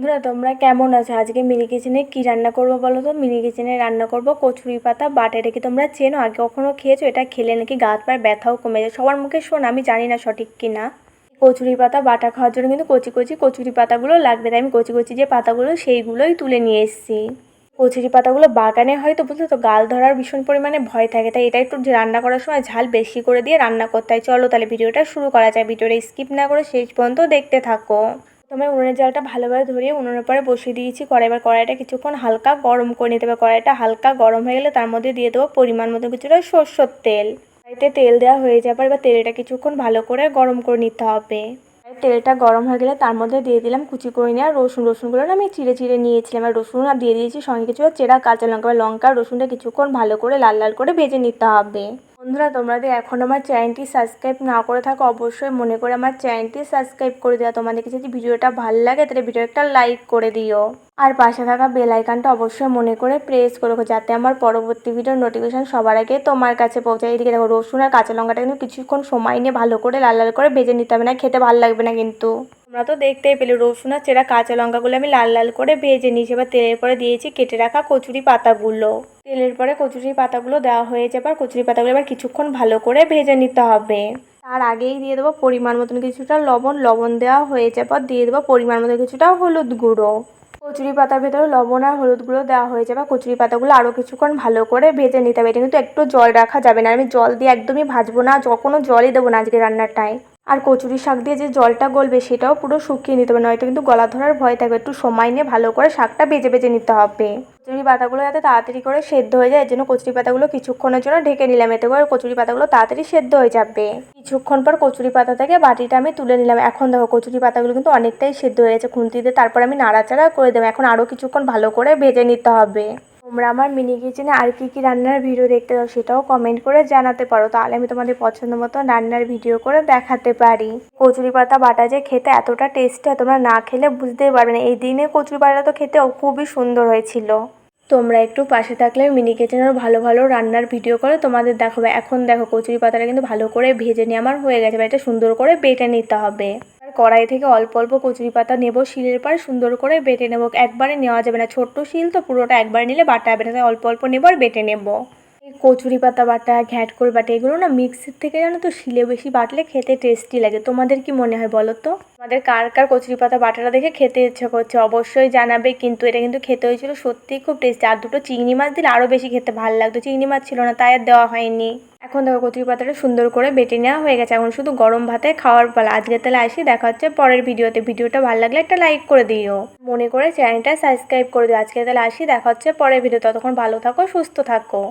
বন্ধুরা, তোমরা কেমন আছো? আজকে মিনি কিচেনে কী রান্না করব বলো তো? মিনি কিচেনে রান্না করব কচুরি পাতা, বাটা। এটা কি তোমরা চেনো? আগে কখনো খেয়েছো? এটা খেলে নাকি গা হাত ব্যথাও কমে যায়। সবার মুখে শোন, আমি জানি না সঠিক কি না। কচুরি পাতা, বাটা খাওয়ার জন্য কিন্তু কচি কচি কচুরি পাতাগুলো লাগবে। তাই আমি কচি কচি যে পাতাগুলো, সেইগুলোই তুলে নিয়ে এসেছি। কচুরি পাতাগুলো বাগানে হয়তো বুঝলো তো? গাল ধরার ভীষণ পরিমাণে ভয় থাকে। তাই এটা একটু রান্না করার সময় ঝাল বেশি করে দিয়ে রান্না করতে হয়। চলো তাহলে ভিডিওটা শুরু করা যায় ভিডিওটা স্কিপ না করে শেষ পর্যন্ত দেখতে থাকো। প্রথমে উনুনের জালটা ভালোভাবে ধরিয়ে উনুনের পরে বসিয়ে দিয়েছি। কড়াই এবার কড়াইটা কিছুক্ষণ হালকা গরম করে নিতে হবে। কড়াইটা হালকা গরম হয়ে গেলে তার মধ্যে দিয়ে দেবো পরিমাণ মতো কিছুটা সর্ষের তেল। কড়াইতে তেল দেওয়া হয়ে যাবার এবার তেলটা কিছুক্ষণ ভালো করে গরম করে নিতে হবে। তেলটা গরম হয়ে গেলে তার মধ্যে দিয়ে দিলাম কুচি করে নেওয়া রসুন। রসুনগুলো আমি চিড়ে চিড়ে নিয়েছিলাম। আর রসুন আর দিয়ে দিয়েছি সঙ্গে কিছু চেরা, কাঁচা লঙ্কা বা লঙ্কা। রসুনটা কিছুক্ষণ ভালো করে লাল লাল করে ভেজে নিতে হবে। বন্ধুরা, তোমরা যদি এখন আমার চ্যানেলটি সাবস্ক্রাইব না করে থাকো, অবশ্যই মনে করে আমার চ্যানেলটি সাবস্ক্রাইব করে দেওয়া তোমাদেরকে যদি ভিডিওটা ভালো লাগে, তাহলে ভিডিও একটা লাইক করে দিও। আর পাশে থাকা বেল আইকনটা অবশ্যই মনে করে প্রেস করে যাতে আমার পরবর্তী ভিডিওর নোটিফিকেশন সবার আগে তোমার কাছে পৌঁছায় এদিকে দেখো, রসুন আর কাঁচা লঙ্কাটা কিন্তু কিছুক্ষণ সময় নিয়ে ভালো করে, লাল লাল করে ভেজে নিতে হবে না, খেতে ভালো লাগবে না কিন্তু। তোমরা তো দেখতেই পেলে, রসুন আর চেরা কাঁচা লঙ্কাগুলো আমি লাল লাল করে ভেজে নিয়েছি। এবার তেলের পরে দিয়েছি কেটে রাখা কচুরি পাতাগুলো। তেলের পরে কচুরি পাতাগুলো দেওয়া হয়ে যাবে, আর কচুরি পাতাগুলো এবার কিছুক্ষণ ভালো করে ভেজে নিতে হবে। তার আগেই দিয়ে দেবো পরিমাণ মতন কিছুটা লবণ লবণ দেওয়া হয়ে যাবে, আর দিয়ে দেবো পরিমাণ মতো কিছুটা হলুদ গুঁড়ো। কচুরি পাতার ভেতরে লবণ আর হলুদ গুঁড়ো দেওয়া হয়ে যাবে কচুরি পাতাগুলো আরও কিছুক্ষণ ভালো করে ভেজে নিতে হবে। এটা কিন্তু একটু জল রাখা যাবে না আমি জল দিয়ে একদমই ভাজবো না কোনো জলই দেবো না আজকে রান্নাটায় আর কচুরি শাক দিয়ে যে জলটা গলবে সেটাও পুরো শুকিয়ে নিতে হবে, নয়তো কিন্তু গলা ধরার ভয় থাকবে। একটু সময় নিয়ে ভালো করে শাকটা বেজে বেজে নিতে হবে। কচুরি পাতাগুলো যাতে তাড়াতাড়ি করে সেদ্ধ হয়ে যায় এর জন্য কচুরি পাতাগুলো কিছুক্ষণের জন্য ঢেকে নিলাম। এতে করে কচুরি পাতাগুলো তাড়াতাড়ি সেদ্ধ হয়ে যাবে। কিছুক্ষণ পর কচুরি পাতা থেকে বাটিটা আমি তুলে নিলাম। এখন দেখো কচুরি পাতাগুলো কিন্তু অনেকটাই সেদ্ধ হয়ে গেছে খুন্তিতে তারপর আমি নাড়াচাড়া করে দেবো। এখন আরও কিছুক্ষণ ভালো করে ভেজে নিতে হবে। তোমরা আমার মিনি কিচেনে আর কী কী রান্নার ভিডিও দেখতে চাও সেটাও কমেন্ট করে জানাতে পারো। তাহলে আমি তোমাদের পছন্দ মতো রান্নার ভিডিও করে দেখাতে পারি। কচুরি পাতা বাটা যে খেতে এতটা টেস্ট হয়, তোমরা না খেলে বুঝতেই পারবে না। এই দিনে কচুরি পাতা তো খেতে খুবই সুন্দর হয়েছিল। তোমরা একটু পাশে থাকলে মিনি কিচেনের ভালো ভালো রান্নার ভিডিও করে তোমাদের দেখাবে। এখন দেখো কচুরি পাতাটা কিন্তু ভালো করে ভেজে নিয়ে আমার হয়ে গেছে, এবার এটা সুন্দর করে বেটে নিতে হবে। কড়াই থেকে অল্প অল্প কচুরি পাতা নেব, শিলের পর সুন্দর করে বেটে নেব। একবারে নেওয়া যাবে না। ছোট্ট শিল তো পুরোটা একবারে নিলে বাটা হবে না, তাই অল্প অল্প নেব আর বেটে নেব। কচুরি পাতা বাটা করে বাটা, এগুলো না মিক্সির থেকে জানো তো শিলে বেশি বাটলে খেতে টেস্টি লাগে। তোমাদের কি মনে হয় বলো তো? আমাদের কার কার কচুরি পাতা বাটাটা দেখে খেতে ইচ্ছে করছে? অবশ্যই জানাবে, কিন্তু এটা কিন্তু খেতে হয়েছিল সত্যিই খুব টেস্টি। আর দুটো চিংড়ি মাছ দিলে আরও বেশি খেতে ভালো লাগতো। চিংড়ি মাছ ছিল না, তাই আর দেওয়া হয়নি। এখন দেখো কচুরি পাতাটা সুন্দর করে বেটে নেওয়া হয়ে গেছে। এখন শুধু গরম ভাতে খাওয়ার পালা। আজকে তাহলে আসি, দেখা হচ্ছে পরের ভিডিওতে। ভিডিওটা ভালো লাগলে একটা লাইক করে দিও। মনে করে চ্যানেলটা সাবস্ক্রাইব করে দিও। আজকে তাহলে আসি, দেখা হচ্ছে পরের ভিডিও। ততক্ষণ ভালো থাকো, সুস্থ থাকো।